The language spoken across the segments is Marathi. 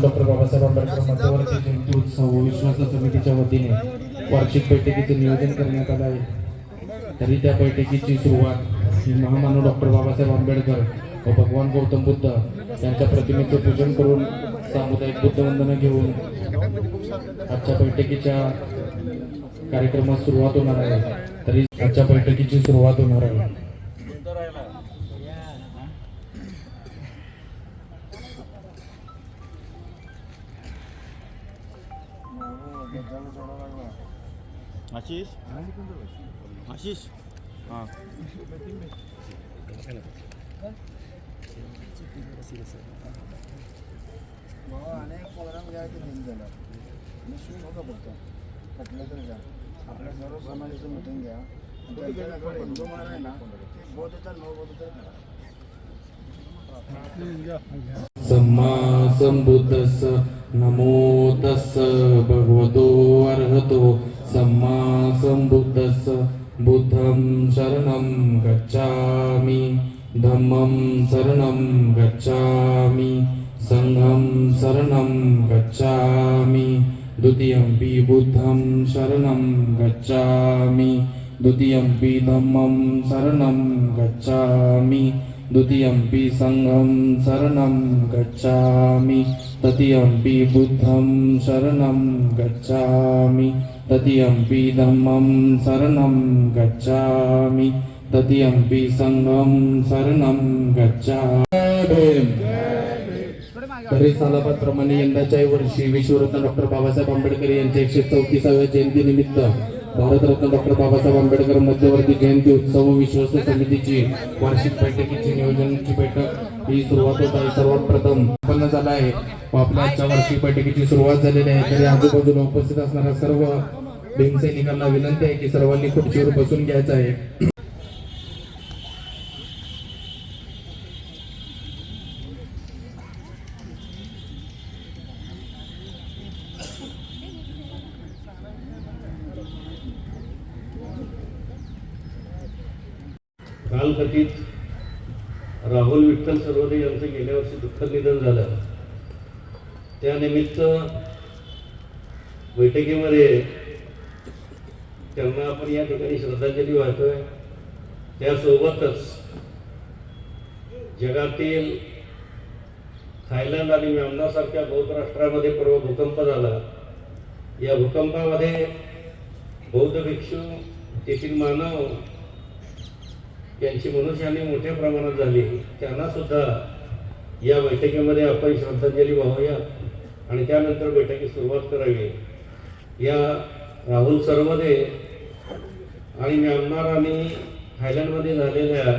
डॉक्टर बाबासाहेब आंबेडकर मध्यवर्ती जयंती उत्सव विश्वास समितीच्या वतीने वार्षिक बैठकीचे नियोजन करण्यात आलं आहे. तरी त्या बैठकीची सुरुवात ही महामानव डॉक्टर बाबासाहेब आंबेडकर व भगवान गौतम बुद्ध यांच्या प्रतिमेचे पूजन करून सामुदायिक बुद्धवंदना घेऊन आजच्या बैठकीच्या कार्यक्रमास सुरुवात होणार आहे. तरी आजच्या बैठकीची सुरुवात होणार आहे. आशिष आशिष हां अनेक प्रोग्राम घ्यायचे दिन झालं होतं फक्त तरी आपल्या सर्व समाजाचं मिटिंग घ्या त्यांच्याकडे हिंदू महाराज आहे ना करा सम्मा संबुद्धस्स नमो तस्स भगवतो अर्हतो सम्मा संबुद्धस्स बुद्धं शरणं गच्छामि। धम्मं शरणं गच्छामि। संघं शरणं गच्छामि। द्वितीयम्पि बुद्धं शरणं गच्छामि। द्वितीयम्पि धम्मं शरणं गच्छामि द्वितीयम्पि संघं शरणं गच्छामि। तृतीयंपि बुद्धं शरणं गच्छामि। तृतीयंपि धम्मं शरणं गच्छामि। तृतीयंपि संघं शरणं गच्छामि। तरी सालाबादप्रमाणे यंदाच्या वर्षी विश्वरत्न डॉक्टर बाबासाहेब आंबेडकर यांच्या एकशे चौतीसाव्या जयंतीनिमित्त भारतरत्न डॉक्टर बाबासाहेब आंबेडकर मध्यवर्ती जयंती उत्सव व विश्वस्त समितीची वार्षिक बैठकीची नियोजनाची बैठक ही सुरुवात होत आहे. सर्वात प्रथम उत्पन्न झाला आहे. आपल्या आजच्या वार्षिक बैठकीची सुरुवात झालेली आहे. तरी आजूबाजूला उपस्थित असणाऱ्या सर्व भीमसैनिकांना विनंती आहे की सर्वांनी खुर्चीवर बसून घ्यायचं आहे. कालकथित राहुल विठ्ठल सर्वदे यांचं गेल्या वर्षी दुःखद निधन झालं. त्यानिमित्त बैठकीमध्ये त्यांना आपण या ठिकाणी श्रद्धांजली वाहतोय. त्यासोबतच जगातील थायलंड आणि म्यानमारसारख्या बौद्ध राष्ट्रामध्ये परवा भूकंप झाला. या भूकंपामध्ये बौद्ध भिक्षू तेथील मानव यांची मनुष्याने मोठ्या प्रमाणात झाली त्यांना सुद्धा या बैठकीमध्ये आपण श्रद्धांजली वाहूया. आणि त्यानंतर बैठकी सुरुवात करावी. या राहुल सरमध्ये आणि म्यानमार आणि थायलंडमध्ये झालेल्या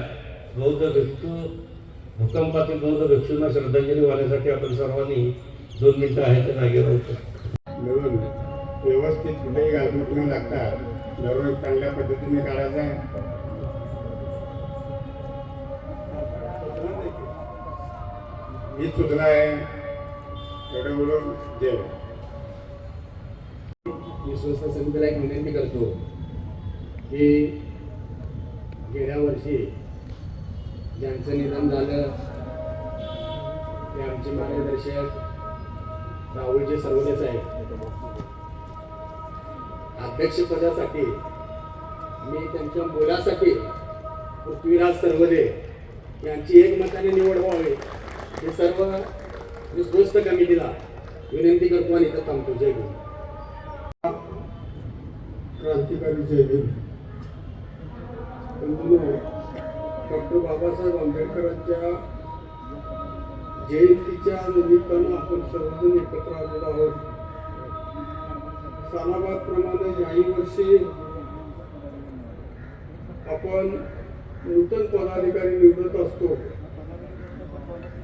बौद्ध भिक्षू भूकंपातील बौद्ध भिक्षूंना श्रद्धांजली वाहण्यासाठी आपण सर्वांनी दोन मिनिटं आहे त्या जागेवर होतो. मिळून व्यवस्थित कुठेही घालून न लागता. दररोज चांगल्या पद्धतीने काढायचा ही सूचना आहे. एवढं बोलून जेव. विश्वस्त समितीला एक विनंती करतो की गेल्या वर्षी ज्यांचं निधन झालं ते आमचे मार्गदर्शक राहुलचे सर्वनेच आहेत. अध्यक्षपदासाठी मी त्यांच्या मुलासाठी पृथ्वीराज सर्वदे यांची एकमताने निवड व्हावी. हे सर्व विश्वस्त कमिटीला विनंती करतो आणि इथं थांबतो. जय गुरु क्रांतिकारी जय भीम डॉक्टर बाबासाहेब आंबेडकरांच्या जयंतीच्या निमित्तानं आपण सर्वजण एकत्र आलेलो आहोत. सालाबादप्रमाणे याही वर्षी आपण नूतन पदाधिकारी निवडत असतो.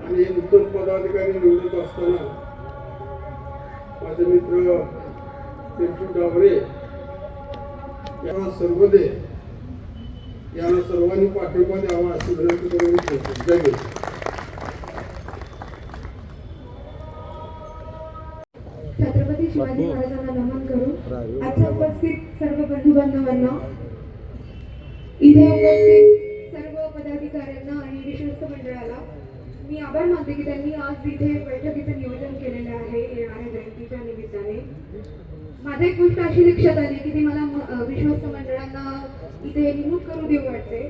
आणि हे नूतन पदाधिकारी निवडत असताना माझे मित्र पिंटू डावरे यांना सर्व दे यांना सर्वांनी पाठिंबा द्यावा अशी विनंती करून. जय भीम छत्रपती शिवाजी महाराजांना नमन करून आजच्या उपस्थित सर्व बंधू बांधवांना इथे उपस्थित सर्व पदाधिकाऱ्यांना आणि विश्वस्त मंडळाला मी आभार मानते की त्यांनी आज इथे बैठकीचं नियोजन केलेलं आहे येणाऱ्या जयंतीच्या निमित्ताने. माझी एक गोष्ट अशी लक्षात आली की ती मला विश्वस्त मंडळांना इथे नमूद करू देऊ वाटते.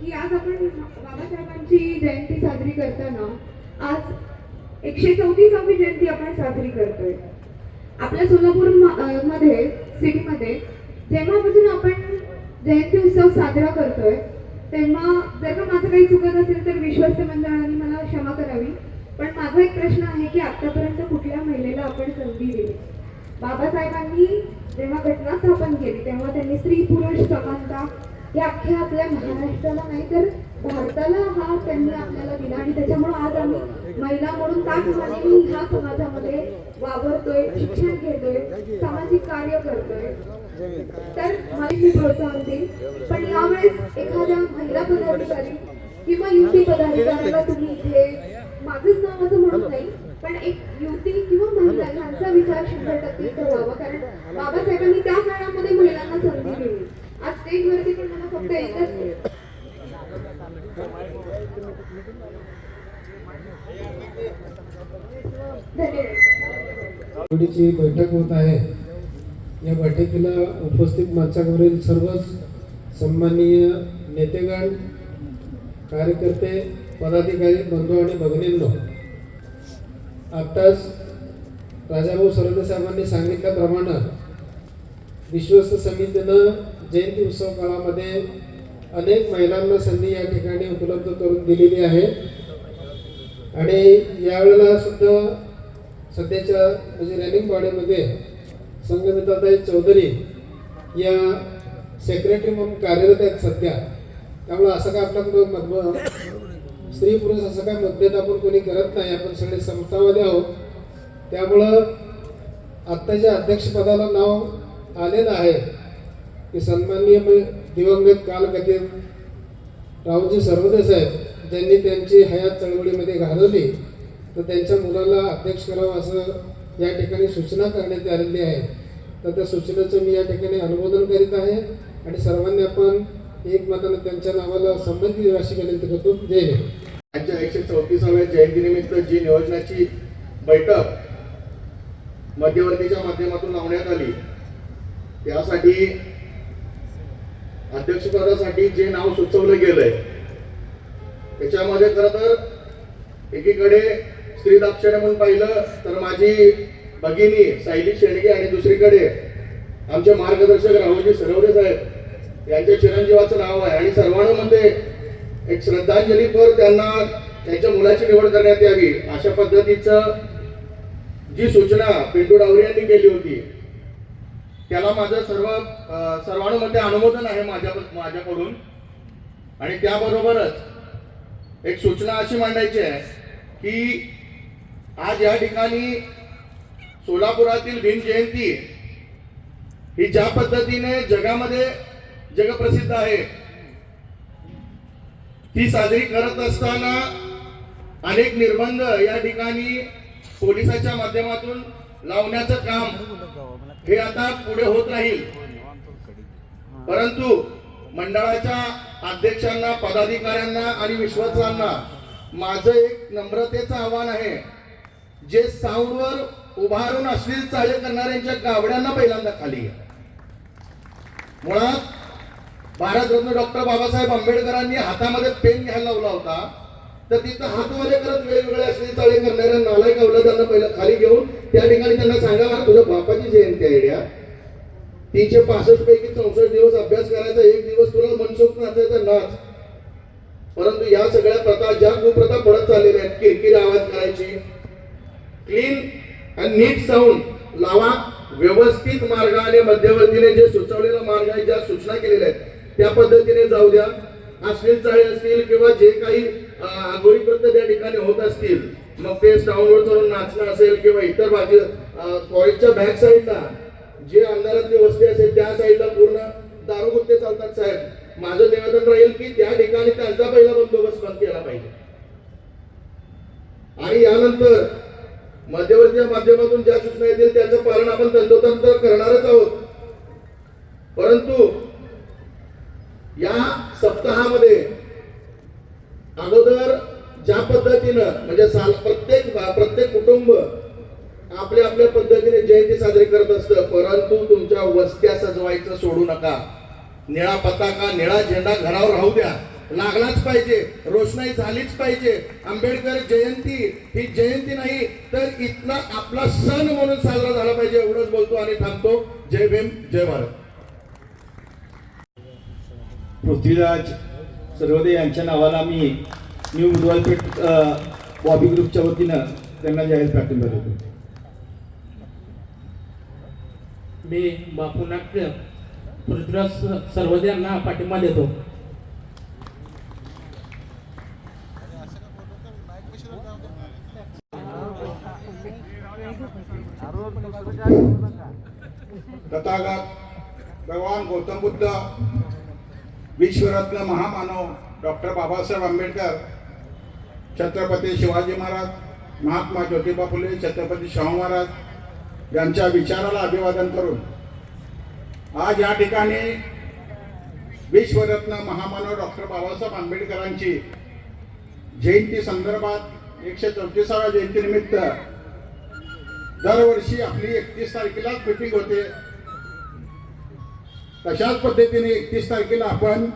की आज आपण बाबासाहेबांची जयंती साजरी करताना आज एकशे चौतीसावी जयंती आपण साजरी करतोय. आपल्या सोलापूर म- मध्ये सिटीमध्ये जेव्हापासून आपण जयंती उत्सव साजरा करतोय तेव्हा काही चुकत असेल तर विश्वस्त मंडळाने मला क्षमा करावी. पण माझा एक प्रश्न आहे की आतापर्यंत कुठल्या महिलेला आपण संधी दिली? बाबासाहेबांनी जेव्हा घटना स्थापन केली तेव्हा त्यांनी स्त्री पुरुष समानता या अख्ख्या आपल्या महाराष्ट्राला नाही तर भारताला हा त्यांनी आपल्याला दिला. आणि त्याच्यामुळे आज आम्ही महिला म्हणून ताकमाने ह्या समाजामध्ये वावरतोय शिक्षण घेतोय सामाजिक कार्य करतोय? तर मला मी प्रोत्साहन देईल पण यावेळेस एखाद्या महिला पदाधिकारी किंवा युती पदाधिकाऱ्याला तुम्ही इथे माझंच नाव असं म्हणत नाही पण एक युती किंवा महिला यांचा विचार शंभर टक्के इथं व्हावा कारण बाबासाहेबांनी त्या काळामध्ये महिलांना संधी दिली. आज स्टेजवरती पण मला फक्त एकच धन्यवाद बैठक होत आहे. या बैठकीला उपस्थित मंचावरील सर्वच सन्माननीय नेतेगण कार्यकर्ते पदाधिकारी बंधू आणि भगिनींनो आत्ताच राजाभाऊ सरदे साहेबांनी सांगितल्याप्रमाणे विश्वस्त समितीनं जयंती उत्सव काळामध्ये अनेक महिलांना संधी या ठिकाणी उपलब्ध करून दिलेली आहे. आणि यावेळेला सुद्धा सध्याच्या म्हणजे रनिंग बॉडीमध्ये संगमिताताई चौधरी या सेक्रेटरी म्हणून कार्यरत आहेत सध्या. त्यामुळं असं काय आपल्याकडं मत स्त्री पुरुष असं काय मतभेद आपण कोणी करत नाही आपण सगळे समतावादी आहोत. त्यामुळं आत्ताच्या अध्यक्षपदाला नाव आलेलं आहे. की सन्माननीय दिवंगत कालगतीत रावजी सर्वदे साहेब ज्यांनी त्यांची हयात चळवळीमध्ये घालवली. तर त्यांच्या मुलाला अध्यक्ष करावं असं या ठिकाणी सूचना करण्यात आलेली आहे. तर त्या सूचनेचं मी या ठिकाणी अनुमोदन करीत आहे. आणि सर्वांनी आपण एकमतानं त्यांच्या नावाला संबंधित राशी विनंती करतो. जय हिंद. त्यांच्या एकशे चौतीसाव्या जयंतीनिमित्त जी नियोजनाची बैठक मध्यवर्तीच्या माध्यमातून लावण्यात आली. त्यासाठी अध्यक्षपदासाठी जे नाव सुचवलं गेलंय त्याच्यामध्ये खरं तर एकीकडे स्त्री दाक्षिण्य म्हणून पाहिलं तर माझी भगिनी सायली शेणगे आणि दुसरीकडे आमचे मार्गदर्शक राहुलजी सरवरे साहेब. यांच्या चिरंजीवाचं नाव आहे. आणि सर्वांमध्ये म्हणजे एक श्रद्धांजलीपर त्यांना त्यांच्या मुलाची निवड करण्यात यावी अशा पद्धतीचं जी सूचना पिंटू डावरे यांनी केली होती त्याला माझं सर्व सर्वांमध्ये म्हणजे अनुमोदन आहे माझ्या माझ्याकडून. आणि त्याबरोबरच एक सूचना अशी मांडायची आहे की आज या ठिकाणी सोलापुरातील भीम जयंती ही ज्या पद्धतीने जगामध्ये जगप्रसिद्ध आहे. ती साजरी करत असताना अनेक निर्बंध या ठिकाणी पोलिसाच्या माध्यमातून लावण्याचं काम हे आता पुढे होत राहील. परंतु मंडळाच्या अध्यक्षांना पदाधिकाऱ्यांना आणि विश्वासांना माझं एक नम्रतेचं आव्हान आहे. जे साऊंडवर उभारून अश्लील चाळे करणाऱ्यांच्या गावड्यांना पहिल्यांदा खाली मुळात भारतरत्न डॉक्टर बाबासाहेब आंबेडकरांनी हातामध्ये पेन घ्यायला लावला होता. तर तिथं हातमध्ये करत वेगवेगळे अश्लील चाळे करणाऱ्या नालायक त्यांना पहिलं खाली घेऊन त्या ठिकाणी त्यांना सांगा तुझ्या बापाची जयंती आहे या तीनशे पासष्ट पैकी चौसष्ट दिवस अभ्यास करायचा एक दिवस तुला मनसुख नाचायचा नाच. परंतु या सगळ्या प्रथा ज्या कुप्रथा पडत चाललेल्या आहेत किरकिर आवाज करायची. क्लीन आणि नीट साऊंड लावा. व्यवस्थित मार्गाने मध्यवर्तीने जे सुचवलेला मार्ग आहे ज्या सूचना केलेल्या आहेत त्या पद्धतीने जाऊ द्या. अश्लील चाळी असतील किंवा जे काही आगोरी त्या ठिकाणी होत असतील मग ते स्टाऊंडवर करून नाचणं असेल किंवा इतर बाजू कॉलेजच्या बॅक साईडला जे अंधारातली वस्ती असेल त्या साईडला पूर्ण दारूगुत्ते चालतात साहेब. माझं निवेदन राहील की त्या ठिकाणी त्यांचा पहिला बंदोबस्त बंद केला पाहिजे. आणि यानंतर मध्यवर्तीच्या माध्यमातून ज्या सूचना येतील त्याचं पालन आपण तंतोतंत करणारच आहोत. परंतु या सप्ताहामध्ये अगोदर ज्या पद्धतीनं म्हणजे प्रत्येक प्रत्येक कुटुंब आपल्या आपल्या पद्धतीने जयंती साजरी करत असतं परंतु तुमच्या वस्त्या सजवायचं सोडू नका. निळा पताका निळा झेंडा घरावर राहू द्या. लागलाच पाहिजे रोषणाई झालीच पाहिजे. आंबेडकर जयंती ही जयंती नाही तर इथला आपला सण म्हणून साजरा झाला पाहिजे एवढंच बोलतो आणि थांबतो. जय भीम जय भारत. पृथ्वीराज सर्वदे यांच्या नावाला मी न्यू मुदवालपेठ अ, बॉबी ग्रुपच्या वतीनं त्यांना जाहीर पाठिंबा देतो मी बापू नाट्य पृथ्वीराज सर्वदे यांना पाठिंबा देतो. तथागत भगवान गौतम बुद्ध विश्वरत्न महामानव डॉक्टर बाबासाहेब आंबेडकर छत्रपती शिवाजी महाराज महात्मा ज्योतिबा फुले छत्रपती शाहू महाराज यांच्या विचाराला अभिवादन करून आज या ठिकाणी विश्वरत्न महामानव डॉक्टर बाबासाहेब आंबेडकरांची जयंती संदर्भात एकशे चौतीसाव्या जयंतीनिमित्त दरवर्षी आपली एकतीस तारखेलाच मिटिंग होते. तशाच पद्धतीने एकतीस तारखेला आपण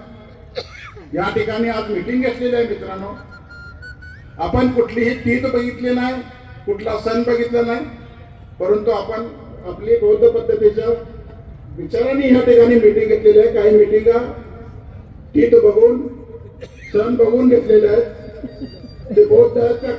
या ठिकाणी आज मिटिंग घेतलेली आहे मित्रांनो. आपण कुठलीही तीत बघितली नाही कुठला सण बघितला नाही परंतु आपण आपली बौद्ध पद्धतीच्या विचाराने ह्या ठिकाणी मिटिंग घेतलेली आहे. काही मिटिंगा तीत बघून सण बघून घेतलेल्या आहेत. ते बौद्ध आहेत का